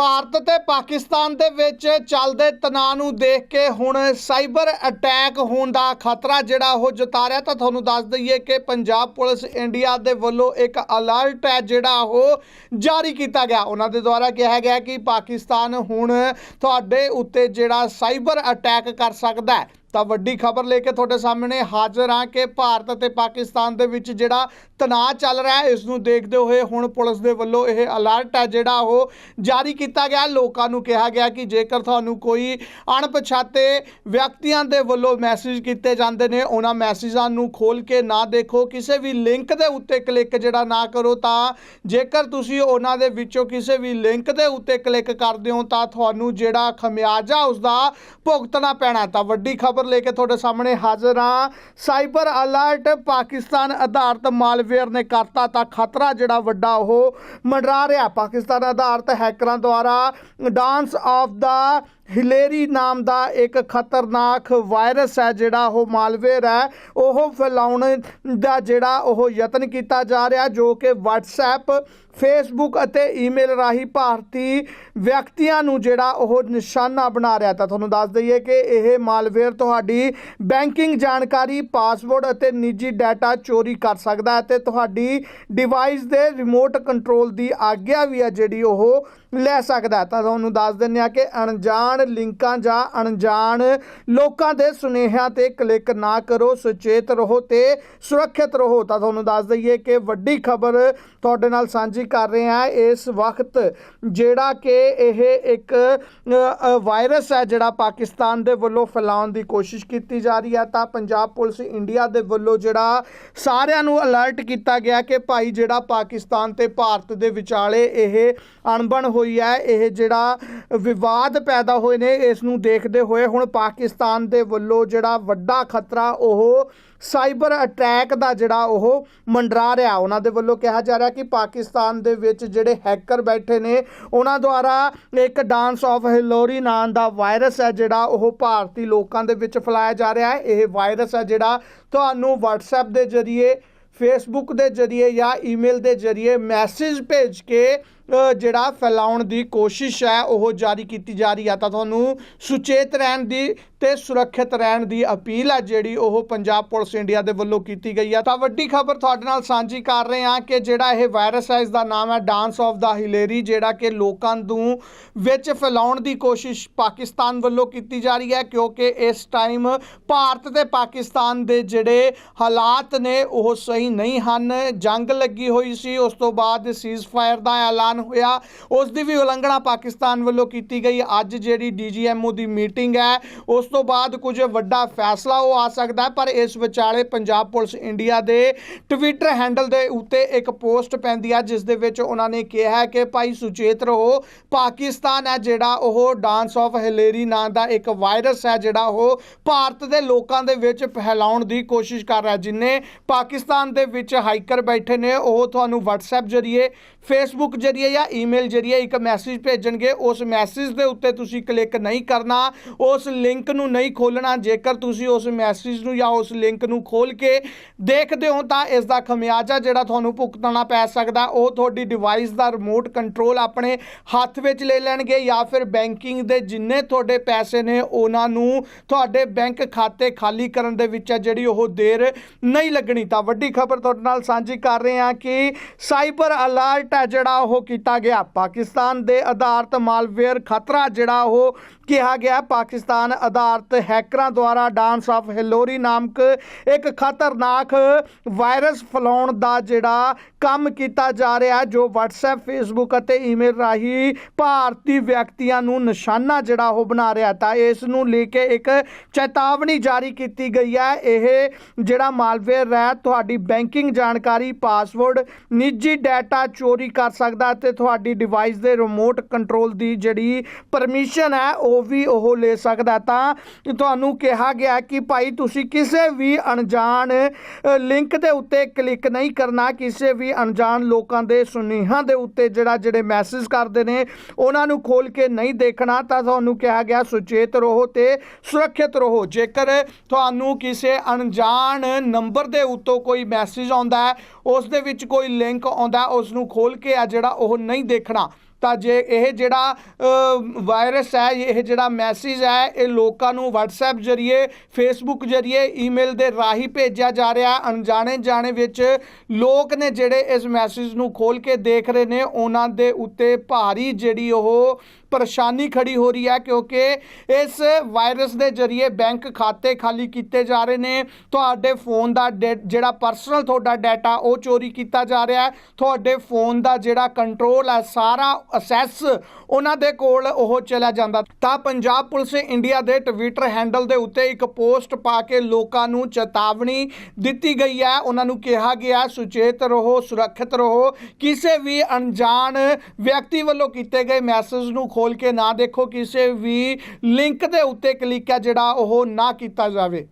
ਭਾਰਤ ਤੇ ਪਾਕਿਸਤਾਨ ਦੇ ਵਿੱਚ ਚੱਲਦੇ ਤਣਾਅ ਨੂੰ ਦੇਖ ਕੇ ਹੁਣ ਸਾਈਬਰ ਅਟੈਕ ਹੋਣ ਦਾ ਖਤਰਾ ਜਿਹੜਾ ਉਹ ਜਤਾ ਰਿਹਾ, ਤਾਂ ਤੁਹਾਨੂੰ ਦੱਸ ਦਈਏ ਕਿ ਪੰਜਾਬ ਪੁਲਿਸ ਇੰਡੀਆ ਦੇ ਵੱਲੋਂ ਇੱਕ ਅਲਰਟ ਹੈ ਜਿਹੜਾ ਉਹ ਜਾਰੀ ਕੀਤਾ ਗਿਆ। ਉਹਨਾਂ ਦੇ ਦੁਆਰਾ ਕਿਹਾ ਗਿਆ ਕਿ ਪਾਕਿਸਤਾਨ ਹੁਣ ਤੁਹਾਡੇ ਉੱਤੇ ਜਿਹੜਾ ਸਾਈਬਰ ਅਟੈਕ ਕਰ ਸਕਦਾ ਹੈ। ਤਾਂ ਵੱਡੀ ਖਬਰ ਲੈ ਕੇ ਤੁਹਾਡੇ ਸਾਹਮਣੇ ਹਾਜ਼ਰ ਹਾਂ ਕਿ ਭਾਰਤ ਅਤੇ ਪਾਕਿਸਤਾਨ ਦੇ ਵਿੱਚ ਜਿਹੜਾ ਤਣਾਅ ਚੱਲ ਰਿਹਾ ਹੈ, ਇਸ ਨੂੰ ਦੇਖਦੇ ਹੋਏ ਹੁਣ ਪੁਲਿਸ ਦੇ ਵੱਲੋਂ ਇਹ ਅਲਰਟ ਹੈ, ਜਿਹੜਾ ਉਹ ਜਾਰੀ ਕੀਤਾ ਗਿਆ। ਲੋਕਾਂ ਨੂੰ ਕਿਹਾ ਗਿਆ ਕਿ ਜੇਕਰ ਤੁਹਾਨੂੰ ਕੋਈ ਅਣਪਛਾਤੇ ਵਿਅਕਤੀਆਂ ਦੇ ਵੱਲੋਂ ਮੈਸੇਜ ਕੀਤੇ ਜਾਂਦੇ ਨੇ, ਉਹਨਾਂ ਮੈਸੇਜਾਂ ਨੂੰ ਖੋਲ ਕੇ ਨਾ ਦੇਖੋ, ਕਿਸੇ ਵੀ ਲਿੰਕ ਦੇ ਉੱਤੇ ਕਲਿੱਕ ਜਿਹੜਾ ਨਾ ਕਰੋ, ਤਾਂ ਜੇਕਰ ਤੁਸੀਂ ਉਹਨਾਂ ਦੇ ਵਿੱਚੋਂ ਕਿਸੇ ਵੀ ਲਿੰਕ ਦੇ ਉੱਤੇ ਕਲਿੱਕ ਕਰਦੇ ਹੋ, ਤਾਂ ਤੁਹਾਨੂੰ ਜਿਹੜਾ ਖਮਿਆਜਾ ਉਸ ਦਾ ਭੁਗਤਣਾ ਪੈਣਾ ਤਾਂ ਵੱਡੀ ਖਬਰ ਲੈ ਕੇ ਤੁਹਾਡੇ ਸਾਹਮਣੇ ਹਾਜ਼ਰ ਹਾਂ। ਸਾਈਬਰ ਅਲਰਟ ਪਾਕਿਸਤਾਨ ਆਧਾਰਿਤ ਮਾਲਵੇਅਰ ਨੇ ਕਰਤਾ ਤਾਂ ਖਤਰਾ ਜਿਹੜਾ ਵੱਡਾ ਉਹ ਮੰਡਰਾ ਰਿਹਾ। ਪਾਕਿਸਤਾਨ ਆਧਾਰਿਤ ਹੈਕਰਾਂ ਦੁਆਰਾ ਡਾਂਸ ਆਫ ਦਾ ਹਿਲੇਰੀ ਨਾਮ ਦਾ ਇੱਕ ਖਤਰਨਾਕ ਵਾਇਰਸ ਹੈ ਜਿਹੜਾ ਉਹ ਮਾਲਵੇਅਰ ਹੈ। ਉਹ ਫੈਲਾਉਣ ਦਾ ਜਿਹੜਾ ਉਹ ਯਤਨ ਕੀਤਾ ਜਾ ਰਿਹਾ ਜੋ ਕਿ WhatsApp ਫੇਸਬੁੱਕ ਅਤੇ ਈਮੇਲ ਰਾਹੀਂ ਭਾਰਤੀ ਵਿਅਕਤੀਆਂ ਨੂੰ ਜਿਹੜਾ ਉਹ ਨਿਸ਼ਾਨਾ ਬਣਾ ਰਿਹਾ ਤਾਂ ਤੁਹਾਨੂੰ ਦੱਸ ਦਈਏ ਕਿ ਇਹ ਮਾਲਵੇਅਰ ਤੁਹਾਡੀ ਬੈਂਕਿੰਗ ਜਾਣਕਾਰੀ, ਪਾਸਵਰਡ ਅਤੇ ਨਿੱਜੀ ਡਾਟਾ ਚੋਰੀ ਕਰ ਸਕਦਾ ਹੈ ਤੇ ਤੁਹਾਡੀ ਡਿਵਾਈਸ ਦੇ ਰਿਮੋਟ ਕੰਟਰੋਲ ਦੀ ਆਗਿਆ ਵੀ ਹੈ ਜਿਹੜੀ ਉਹ ਲੈ ਸਕਦਾ ਤਾਂ ਤੁਹਾਨੂੰ ਦੱਸ ਦਿੰਦੇ ਆ ਕਿ ਅਣਜਾਣ ਲਿੰਕਾਂ ਜਾਂ ਅਣਜਾਣ, ਲੋਕਾਂ ਦੇ ਸੁਨੇਹਿਆਂ ਤੇ ਕਲਿੱਕ ਨਾ ਕਰੋ, ਸੁਚੇਤ ਰਹੋ ਤੇ ਸੁਰੱਖਿਅਤ ਰਹੋ। ਤਾਂ ਤੁਹਾਨੂੰ ਦੱਸ ਦਈਏ ਕਿ ਵੱਡੀ ਖਬਰ ਤੁਹਾਡੇ ਨਾਲ ਸਾਂਝੀ ਕਰ ਰਹੇ ਹਾਂ ਇਸ ਵਕਤ, ਜਿਹੜਾ ਕਿ ਇਹ ਇੱਕ ਵਾਇਰਸ ਹੈ ਜਿਹੜਾ ਪਾਕਿਸਤਾਨ ਦੇ ਵੱਲੋਂ ਫੈਲਾਉਣ ਦੀ ਕੋਸ਼ਿਸ਼ ਕੀਤੀ ਜਾ ਰਹੀ ਹੈ। ਤਾਂ ਪੰਜਾਬ ਪੁਲਿਸ ਇੰਡੀਆ ਦੇ ਵੱਲੋਂ ਜਿਹੜਾ ਸਾਰਿਆਂ ਨੂੰ ਅਲਰਟ ਕੀਤਾ ਗਿਆ ਕਿ ਭਾਈ ਜਿਹੜਾ ਪਾਕਿਸਤਾਨ ਤੇ ਭਾਰਤ ਦੇ ਵਿਚਾਲੇ ਇਹ ਅਣਬਣ ਹੋਈ ਹੈ, ਇਹ ਜਿਹੜਾ ਵਿਵਾਦ ਪੈਦਾ ਹੋ ਹੋਏ ਨੇ। ਇਸ ਨੂੰ ਦੇਖਦੇ ਹੋਏ ਹੁਣ ਪਾਕਿਸਤਾਨ ਦੇ ਵੱਲੋਂ ਜਿਹੜਾ ਵੱਡਾ ਖਤਰਾ, ਉਹ ਸਾਈਬਰ ਅਟੈਕ ਦਾ ਜਿਹੜਾ ਉਹ ਮੰਡਰਾ ਰਿਹਾ। ਉਹਨਾਂ ਦੇ ਵੱਲੋਂ ਕਿਹਾ ਜਾ ਰਿਹਾ ਕਿ ਪਾਕਿਸਤਾਨ ਦੇ ਵਿੱਚ ਜਿਹੜੇ ਹੈਕਰ ਬੈਠੇ ਨੇ, ਉਹਨਾਂ ਦੁਆਰਾ ਇੱਕ ਡਾਂਸ ਆਫ ਹਿਲੋਰੀ ਨਾਂ ਦਾ ਵਾਇਰਸ ਹੈ ਜਿਹੜਾ ਉਹ ਭਾਰਤੀ ਲੋਕਾਂ ਦੇ ਵਿੱਚ ਫੈਲਾਇਆ ਜਾ ਰਿਹਾ ਹੈ। ਇਹ ਵਾਇਰਸ ਹੈ ਜਿਹੜਾ ਤੁਹਾਨੂੰ WhatsApp ਦੇ ਜ਼ਰੀਏ ਫੇਸਬੁੱਕ ਦੇ ਜ਼ਰੀਏ ਜਾਂ ਈਮੇਲ ਦੇ ਜ਼ਰੀਏ ਮੈਸੇਜ ਭੇਜ ਕੇ ਜਿਹੜਾ ਫੈਲਾਉਣ ਦੀ ਕੋਸ਼ਿਸ਼ ਹੈ, ਉਹ ਜਾਰੀ ਕੀਤੀ ਜਾ ਰਹੀ ਹੈ ਤਾਂ ਤੁਹਾਨੂੰ ਸੁਚੇਤ ਰਹਿਣ ਦੀ ਤੇ ਸੁਰੱਖਿਅਤ ਰਹਿਣ ਦੀ ਅਪੀਲ ਹੈ, ਜਿਹੜੀ ਉਹ ਪੰਜਾਬ ਪੁਲਿਸ ਇੰਡੀਆ ਦੇ ਵੱਲੋਂ ਕੀਤੀ ਗਈ ਹੈ ਤਾਂ ਵੱਡੀ ਖਬਰ ਤੁਹਾਡੇ ਨਾਲ ਸਾਂਝੀ ਕਰ ਰਹੇ ਹਾਂ ਕਿ ਜਿਹੜਾ ਇਹ ਵਾਇਰਸ ਹੈ ਇਸ ਦਾ ਨਾਮ ਹੈ ਡਾਂਸ ਆਫ ਦਾ ਹਿਲੇਰੀ, ਜਿਹੜਾ ਕਿ ਲੋਕਾਂ ਨੂੰ ਵਿੱਚ ਫੈਲਾਉਣ ਦੀ ਕੋਸ਼ਿਸ਼ ਪਾਕਿਸਤਾਨ ਵੱਲੋਂ ਕੀਤੀ ਜਾ ਰਹੀ ਹੈ, ਕਿਉਂਕਿ ਇਸ ਟਾਈਮ ਭਾਰਤ ਤੇ ਪਾਕਿਸਤਾਨ ਦੇ ਜਿਹੜੇ ਹਾਲਾਤ ਨੇ, ਉਹ ਸਹੀ ਨਹੀਂ ਹਨ। ਜੰਗ ਲੱਗੀ ਹੋਈ ਸੀ, ਉਸ ਤੋਂ ਬਾਅਦ ਸੀਜ਼ਫਾਇਰ ਦਾ ਐਲਾਨ ਹੋਇਆ। ਉਸ ਦੀ ਵੀ ਉਲੰਘਣਾ ਪਾਕਿਸਤਾਨ ਵੱਲੋਂ ਕੀਤੀ ਗਈ। ਅੱਜ ਜਿਹੜੀ ਡੀਜੀਐਮਓ ਦੀ ਮੀਟਿੰਗ ਹੈ, ਉਸ ਤੋਂ ਬਾਅਦ ਕੁਝ ਵੱਡਾ ਫੈਸਲਾ ਉਹ ਆ ਸਕਦਾ ਪਰ ਇਸ ਵਿਚਾਲੇ ਪੰਜਾਬ ਪੁਲਿਸ ਇੰਡੀਆ ਦੇ ਟਵਿੱਟਰ ਹੈਂਡਲ ਦੇ ਉੱਤੇ ਇੱਕ ਪੋਸਟ ਪੈਂਦੀ ਹੈ ਜਿਸ ਦੇ ਵਿੱਚ ਉਹਨਾਂ ਨੇ ਕਿਹਾ ਕਿ ਭਾਈ ਸੁਚੇਤ ਰਹੋ, ਪਾਕਿਸਤਾਨ ਹੈ ਜਿਹੜਾ ਉਹ ਡਾਂਸ ਆਫ ਹਿਲੇਰੀ ਨਾਂ ਦਾ ਇੱਕ ਵਾਇਰਸ ਹੈ, ਜਿਹੜਾ ਉਹ ਭਾਰਤ ਦੇ ਲੋਕਾਂ ਦੇ ਵਿੱਚ ਫੈਲਾਉਣ ਦੀ ਕੋਸ਼ਿਸ਼ ਕਰ ਰਿਹਾ। ਜਿੰਨੇ ਪਾਕਿਸਤਾਨ ਦੇ ਵਿੱਚ ਹਾਈਕਰ ਬੈਠੇ ਨੇ, ਉਹ ਤੁਹਾਨੂੰ WhatsApp ਜਰੀਏ ਫੇਸਬੁੱਕ ਜਰੀਏ ਜਾਂ ਈਮੇਲ ਜਰੀਏ ਇੱਕ ਮੈਸੇਜ ਭੇਜਣਗੇ, ਉਸ ਮੈਸੇਜ ਦੇ ਉੱਤੇ ਤੁਸੀਂ ਕਲਿੱਕ ਨਹੀਂ ਕਰਨਾ, ਉਸ ਲਿੰਕ ਨੂੰ ਨਹੀਂ ਖੋਲਣਾ ਜੇਕਰ ਤੁਸੀਂ ਉਸ ਮੈਸੇਜ ਨੂੰ ਜਾਂ ਉਸ ਲਿੰਕ ਨੂੰ ਖੋਲ ਕੇ ਦੇਖਦੇ ਹੋ ਤਾਂ ਇਸ ਦਾ ਖਮਿਆਜਾ ਜਿਹੜਾ ਤੁਹਾਨੂੰ ਭੁਗਤਣਾ ਪੈ ਸਕਦਾ, ਉਹ ਤੁਹਾਡੀ ਡਿਵਾਈਸ ਦਾ ਰਿਮੋਟ ਕੰਟਰੋਲ ਆਪਣੇ ਹੱਥ ਵਿੱਚ ਲੈ ਲੈਣਗੇ ਜਾਂ ਫਿਰ ਬੈਂਕਿੰਗ ਦੇ ਜਿੰਨੇ ਤੁਹਾਡੇ ਪੈਸੇ ਨੇ, ਉਹਨਾਂ ਨੂੰ ਤੁਹਾਡੇ ਬੈਂਕ ਖਾਤੇ ਖਾਲੀ ਕਰਨ ਦੇ ਵਿੱਚ ਹੈ ਜਿਹੜੀ ਉਹ ਦੇਰ ਨਹੀਂ ਲੱਗਣੀ। ਤਾਂ ਵੱਡੀ ਖਬਰ ਤੁਹਾਡੇ ਨਾਲ ਸਾਂਝੀ ਕਰ ਰਹੇ ਹਾਂ ਕਿ ਸਾਈਬਰ ਅਲਰਟ ਹੈ ਜਿਹੜਾ ਉਹ ਕੀਤਾ ਗਿਆ। ਪਾਕਿਸਤਾਨ ਦੇ ਆਧਾਰਿਤ ਮਾਲਵੇਅਰ ਖਤਰਾ, ਜਿਹੜਾ ਉਹ ਕਿਹਾ ਗਿਆ, ਪਾਕਿਸਤਾਨ ਆਧਾਰਿਤ ਹੈਕਰਾਂ ਦੁਆਰਾ ਡਾਂਸ ਆਫ ਹਿਲੋਰੀ ਨਾਮਕ ਇੱਕ ਖਤਰਨਾਕ ਵਾਇਰਸ ਫੈਲਾਉਣ ਦਾ ਜਿਹੜਾ ਕੰਮ ਕੀਤਾ ਜਾ ਰਿਹਾ, ਜੋ WhatsApp, Facebook ਅਤੇ ਈਮੇਲ ਰਾਹੀਂ ਭਾਰਤੀ ਵਿਅਕਤੀਆਂ ਨੂੰ ਨਿਸ਼ਾਨਾ ਜਿਹੜਾ ਉਹ ਬਣਾ ਰਿਹਾ। ਤਾਂ ਇਸ ਨੂੰ ਲੈ ਕੇ ਇੱਕ ਚੇਤਾਵਨੀ ਜਾਰੀ ਕੀਤੀ ਗਈ ਹੈ। ਇਹ ਜਿਹੜਾ ਮਾਲਵੇਅਰ ਹੈ, ਤੁਹਾਡੀ ਬੈਂਕਿੰਗ ਜਾਣਕਾਰੀ, ਪਾਸਵਰਡ, ਨਿੱਜੀ ਡਾਟਾ ਚੋਰੀ ਕਰ ਸਕਦਾ ਤੇ ਤੁਹਾਡੀ ਡਿਵਾਈਸ ਦੇ ਰਿਮੋਟ ਕੰਟਰੋਲ ਦੀ ਜਿਹੜੀ ਪਰਮਿਸ਼ਨ ਹੈ, ਉਹ ਵੀ ਉਹ ਲੈ ਸਕਦਾ ਤਾਂ ਤੁਹਾਨੂੰ ਕਿਹਾ ਗਿਆ ਕਿ ਭਾਈ, ਤੁਸੀਂ ਕਿਸੇ ਵੀ ਅਣਜਾਣ ਲਿੰਕ ਦੇ ਉੱਤੇ ਕਲਿੱਕ ਨਹੀਂ ਕਰਨਾ, ਕਿਸੇ ਵੀ ਅਣਜਾਣ ਲੋਕਾਂ ਦੇ ਸੁਨੇਹਾਂ ਦੇ ਉੱਤੇ ਜਿਹੜਾ, ਜਿਹੜੇ ਮੈਸੇਜ ਕਰਦੇ ਨੇ, ਉਹਨਾਂ ਨੂੰ ਖੋਲ ਕੇ ਨਹੀਂ ਦੇਖਣਾ। ਤਾਂ ਤੁਹਾਨੂੰ ਕਿਹਾ ਗਿਆ, ਸੁਚੇਤ ਰਹੋ ਤੇ ਸੁਰੱਖਿਅਤ ਰਹੋ। ਜੇਕਰ ਤੁਹਾਨੂੰ ਕਿਸੇ ਅਣਜਾਣ ਨੰਬਰ ਦੇ ਉੱਤੋਂ ਕੋਈ ਮੈਸੇਜ ਆਉਂਦਾ ਹੈ, ਉਸ ਦੇ ਵਿੱਚ ਕੋਈ ਲਿੰਕ ਆਉਂਦਾ ਉਸ ਨੂੰ ਖੋਲ ਕੇ ਆ ਜਿਹੜਾ ਉਹ ਉਹ ਨਹੀਂ ਦੇਖਣਾ। ਤਾਂ ਜੇ ਇਹ ਜਿਹੜਾ ਵਾਇਰਸ ਹੈ, ਇਹ ਜਿਹੜਾ ਮੈਸੇਜ ਹੈ, ਇਹ ਲੋਕਾਂ ਨੂੰ WhatsApp ਜਰੀਏ, Facebook ਜਰੀਏ ਈਮੇਲ ਦੇ ਰਾਹੀਂ ਭੇਜਿਆ ਜਾ ਰਿਹਾ। ਅਣਜਾਣੇ ਜਾਣੇ ਵਿੱਚ ਲੋਕ ਨੇ ਜਿਹੜੇ ਇਸ ਮੈਸੇਜ ਨੂੰ ਖੋਲ ਕੇ ਦੇਖ ਰਹੇ ਨੇ, ਉਹਨਾਂ ਦੇ ਉੱਤੇ ਭਾਰੀ ਜਿਹੜੀ ਉਹ ਪਰੇਸ਼ਾਨੀ ਖੜੀ ਹੋ ਰਹੀ ਹੈ ਕਿਉਂਕਿ ਇਸ ਵਾਇਰਸ ਦੇ ਜਰੀਏ ਬੈਂਕ ਖਾਤੇ ਖਾਲੀ ਕੀਤੇ ਜਾ ਰਹੇ ਨੇ। ਤੁਹਾਡੇ ਫੋਨ ਦਾ ਡੇ- ਜਿਹੜਾ ਪਰਸਨਲ ਤੁਹਾਡਾ ਡਾਟਾ, ਉਹ ਚੋਰੀ ਕੀਤਾ ਜਾ ਰਿਹਾ ਹੈ। ਤੁਹਾਡੇ ਫੋਨ ਦਾ ਜਿਹੜਾ ਕੰਟਰੋਲ ਹੈ, ਸਾਰਾ ਅਸੈਸ ਉਹਨਾਂ ਦੇ ਕੋਲ ਉਹ ਚਲਾ ਜਾਂਦਾ। ਤਾਂ ਪੰਜਾਬ ਪੁਲਿਸ ਇੰਡੀਆ ਦੇ ਟਵਿੱਟਰ ਹੈਂਡਲ ਦੇ ਉੱਤੇ ਇੱਕ ਪੋਸਟ ਪਾ ਕੇ ਲੋਕਾਂ ਨੂੰ ਚੇਤਾਵਨੀ ਦਿੱਤੀ ਗਈ ਹੈ। ਉਹਨਾਂ ਨੂੰ ਕਿਹਾ ਗਿਆ, ਸੁਚੇਤ ਰਹੋ, ਸੁਰੱਖਿਅਤ ਰਹੋ। ਕਿਸੇ ਵੀ ਅਣਜਾਣ ਵਿਅਕਤੀ ਵੱਲੋਂ ਕੀਤੇ ਗਏ ਮੈਸੇਜ ਨੂੰ ਖੋਲ ਕੇ ਨਾ ਦੇਖੋ, ਕਿਸੇ ਵੀ ਲਿੰਕ ਦੇ ਉੱਤੇ ਕਲਿੱਕ ਹੈ ਜਿਹੜਾ ਉਹ ਨਾ ਕੀਤਾ ਜਾਵੇ।